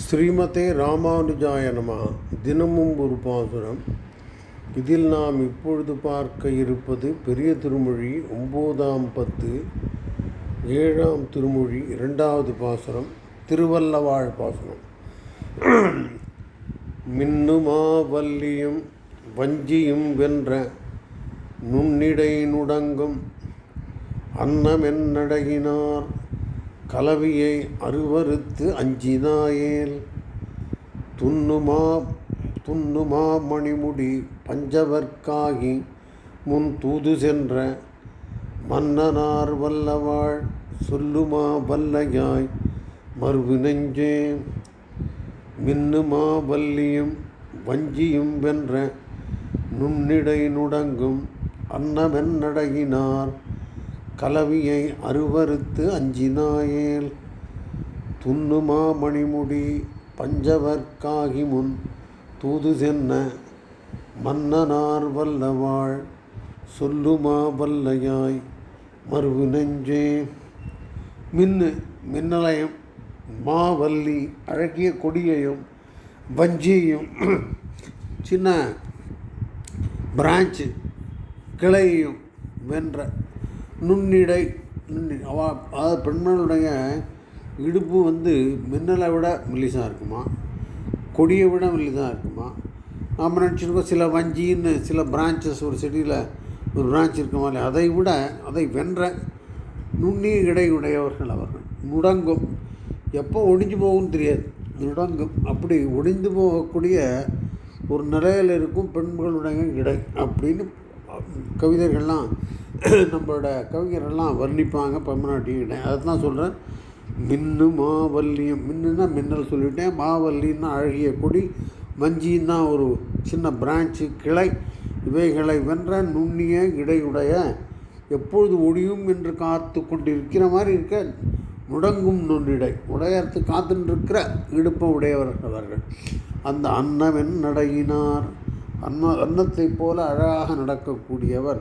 ஸ்ரீமதே ராமானுஜாய நம. தினமும் ஒரு பாசுரம். இதில் நாம் இப்பொழுது பார்க்க இருப்பது பெரிய திருமொழி ஒம்போதாம் பத்து ஏழாம் திருமொழி இரண்டாவது பாசுரம் திருவல்லவாழ் பாசுரம். மின்னுமா வல்லியும் வஞ்சியும் வென்ற நுண்ணிடை நுடங்கும் அன்னமென்னடகினார் கலவியை அருவறுத்து அஞ்சினாயேல். துன்னுமா துன்னுமா மணிமுடி பஞ்சவர்க்காகி முன் தூது சென்ற மன்னனார் வல்லவாள் சொல்லுமா வல்லையாய் மறுவு நெஞ்சே. மின்னுமா வல்லியும் வஞ்சியும் வென்ற நுண்ணிடை நுடங்கும் அன்னமென்னடகினார் கலவியை அருவறுத்து அஞ்சினாயேல் துன்னுமா மணிமுடி பஞ்சவர்க்காகி முன் தூது சென்ன மன்னனார் வல்லவாள் சொல்லுமா வல்லையாய் மறுவு நெஞ்சே. மின்னு மின்னலயம் மாவல்லி அழகிய கொடியையும் வஞ்சியையும் சின்ன பிரான்ச்சு கிளையையும் வென்ற நுண்ணிடை நுண்ணி அவ அதாவது பெண்களுடைய இடுப்பு வந்து மின்னலை விட மெல்லிசாக இருக்குமா? கொடியை விட மெல்லிசாக இருக்குமா? நம்ம நினச்சிருக்கோம் சில வஞ்சின்னு சில பிரான்ச்சஸ் ஒரு செடியில் ஒரு பிரான்ச் இருக்குமா இல்லை அதை விட அதை வென்ற நுண்ணிய இடையுடையவர்கள் அவர்கள். முடங்கும். எப்போ ஒடிஞ்சு போகும்னு தெரியாது. முடங்கும். அப்படி ஒடிந்து போகக்கூடிய ஒரு நிலையில் இருக்கும் பெண்களுடைய இடை அப்படின்னு கவிதைகள்லாம் நம்மளோட கவிஞரெல்லாம் வர்ணிப்பாங்க பம்மநாட்டி அதை தான் சொல்கிறேன் மின்னு மாவல்லியம். மின்னுன்னா மின்னல் சொல்லிட்டேன். மாவல்லின்னா அழகிய கொடி. மஞ்சின்னா ஒரு சின்ன பிரான்ச்சு கிளை. இவைகளை வென்ற நுண்ணிய இடையுடைய எப்பொழுது ஒடியும் என்று காத்து கொண்டிருக்கிற மாதிரி இருக்க முடங்கும் நுண்ணிடை. உடையர்த்து காத்துருக்கிற இடுப்ப உடையவர்கள் அவர்கள். அந்த அன்னவென் நடையினார். அன்ன அன்னத்தைப் போல அழகாக நடக்கக்கூடியவர்.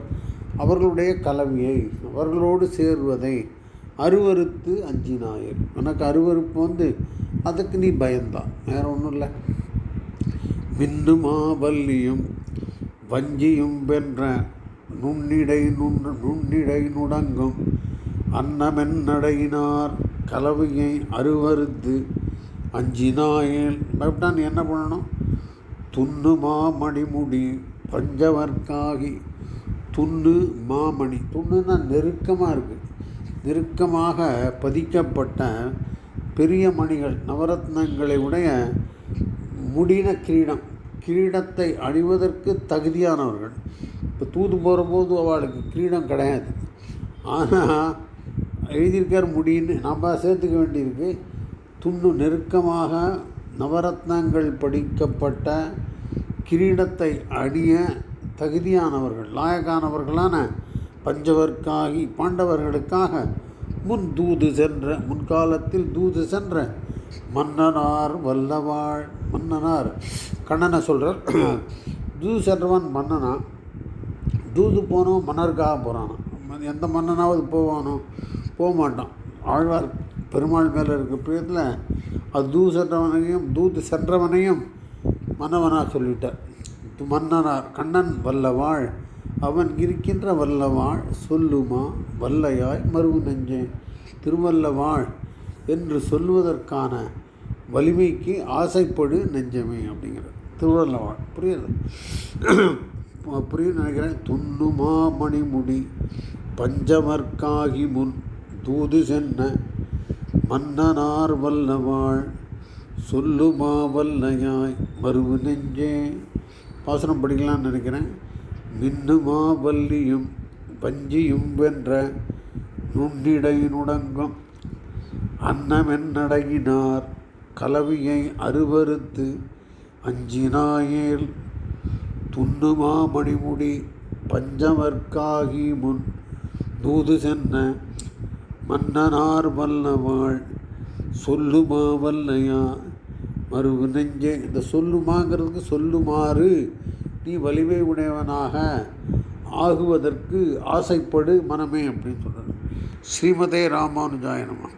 அவர்களுடைய கலவையை அவர்களோடு சேர்வதை அருவறுத்து அஞ்சினாயர் எனக்கு அருவறுப்பு வந்து அதுக்கு நீ பயந்தான் வேற ஒன்றும் இல்லை. மின்னுமா வல்லியும் வஞ்சியும் வென்ற நுண்ணிடை நுண் நுண்ணிடை நுடங்கும் அன்னமென்னடையினார் கலவையை அருவறுத்து அஞ்சினாயேல் பயப்பட்டான் என்ன பண்ணணும்? துண்ணுமா மடிமுடி பஞ்சவர்க்காகி துண்ணு மாமணி. துண்ணுன்னா நெருக்கமாக இருக்குது நெருக்கமாக பதிக்கப்பட்ட பெரிய மணிகள் நவரத்னங்களை உடைய முடின கிரீடம். கிரீடத்தை அணிவதற்கு தகுதியானவர்கள். இப்போ தூது போகிறபோது அவளுக்கு கிரீடம் கிடையாது. ஆனால் எழுதியிருக்கார் முடின்னு நம்ம சேர்த்துக்க வேண்டியிருக்கு. துண்ணு நெருக்கமாக நவரத்னங்கள் படிக்கப்பட்ட கிரீடத்தை அணிய தகுதியானவர்கள் லாயக்கானவர்களான பஞ்சவர்க்காகி பாண்டவர்களுக்காக முன் தூது சென்ற முன்காலத்தில் தூது சென்ற மன்னனார் வல்லவாள் மன்னனார் கண்ணனை சொல்கிறார் தூது சென்றவன் மன்னனா? தூது போனோம் மன்னருக்காக போகிறானோ எந்த மன்னனாவது போவானோ போக மாட்டான் ஆழ்வார் பெருமாள் மேலே இருக்க பிரியத்தில் அது தூது சென்றவனையும் தூது சென்றவனையும் மன்னவனாக சொல்லிட்டார். மன்னனார் கண்ணன் வல்லவாள் அவன் இருக்கின்ற வல்லவாள் சொல்லுமா? வல்லையாய் மருவு நெஞ்சேன். திருவல்லவாள் என்று சொல்வதற்கான வலிமைக்கு ஆசைப்படு நெஞ்சமே அப்படிங்கிறது திருவல்லவாள். புரியுது? புரியும் நினைக்கிறேன். துண்ணுமா மணிமுடி பஞ்சமர்க்காகி முன் தூது சென்ன மன்னனார் வல்லவாள் சொல்லுமா வல்லையாய் மருவு நெஞ்சே பாசனம் படிக்கலாம்னு நினைக்கிறேன். மின்னுமா வல்லியும் பஞ்சியும் வென்ற நுண்ணிடை நுடங்கும் அன்னமென்னடகினார் கலவியை அருவறுத்து அஞ்சினாயேல் துண்ணுமா மணிமுடி பஞ்சமர்க்காகி முன் தூது சென்ன மன்னனார் வல்லவாள் சொல்லுமா வல்லையா மறு நெஞ்சே இந்த சொல்லுமாங்கிறதுக்கு சொல்லுமாறு நீ வலிமை உடையவனாக ஆகுவதற்கு ஆசைப்படு மனமே அப்படின்னு சொல்கிறார் ஸ்ரீமதே ராமானுஜாயனமாக